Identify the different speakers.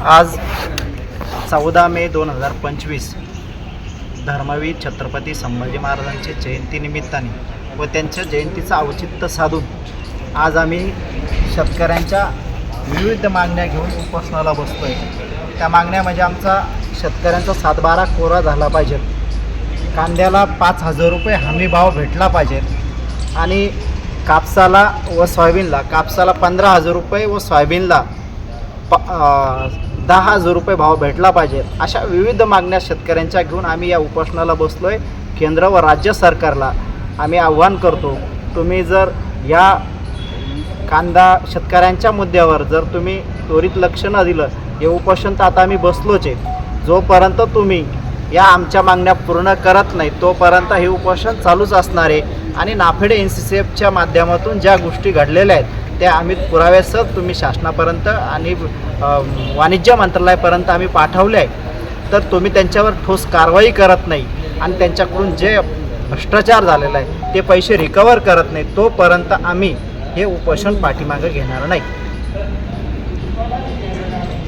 Speaker 1: आज चौदा मे दोन हजार पंचवीस धर्मवीर छत्रपती संभाजी महाराजांच्या जयंतीनिमित्ताने व त्यांच्या जयंतीचं औचित्य साधून आज आम्ही शेतकऱ्यांच्या विविध मागण्या घेऊन उपोषणाला बसतो आहे त्या मागण्या म्हणजे आमचा शेतकऱ्यांचा सातबारा कोरा झाला पाहिजे. कांद्याला पाच हजार रुपये हमी भाव भेटला पाहिजे. आणि कापसाला व सोयाबीनला कापसाला पंधरा हजार रुपये व सोयाबीनला दहा हजार रुपये भाव भेटला पाहिजे. अशा विविध मागण्या शेतकऱ्यांच्या घेऊन आम्ही या उपोषणाला बसलो आहे केंद्र व राज्य सरकारला. आम्ही आव्हान करतो तुम्ही जर या कांदा शेतकऱ्यांच्या मुद्द्यावर जर तुम्ही त्वरित लक्ष न दिलं हे उपोषण तर आता आम्ही बसलोच आहे. जोपर्यंत तुम्ही या आमच्या मागण्या पूर्ण करत नाही तोपर्यंत हे उपोषण चालूच असणार आहे. आणि नाफेड एन सी सी एफच्या माध्यमातून ज्या गोष्टी घडलेल्या आहेत त्या आम्ही पुराव्यासह तुम्ही शासनापर्यंत आणि वाणिज्य मंत्रालयापर्यंत आम्ही पाठवले आहे. तर तुम्ही त्यांच्यावर ठोस कारवाई करत नाही आणि त्यांच्याकडून जे भ्रष्टाचार झालेला आहे ते पैसे रिकवर करत नाही तोपर्यंत आम्ही हे उपोषण पाठीमागं घेणार नाही.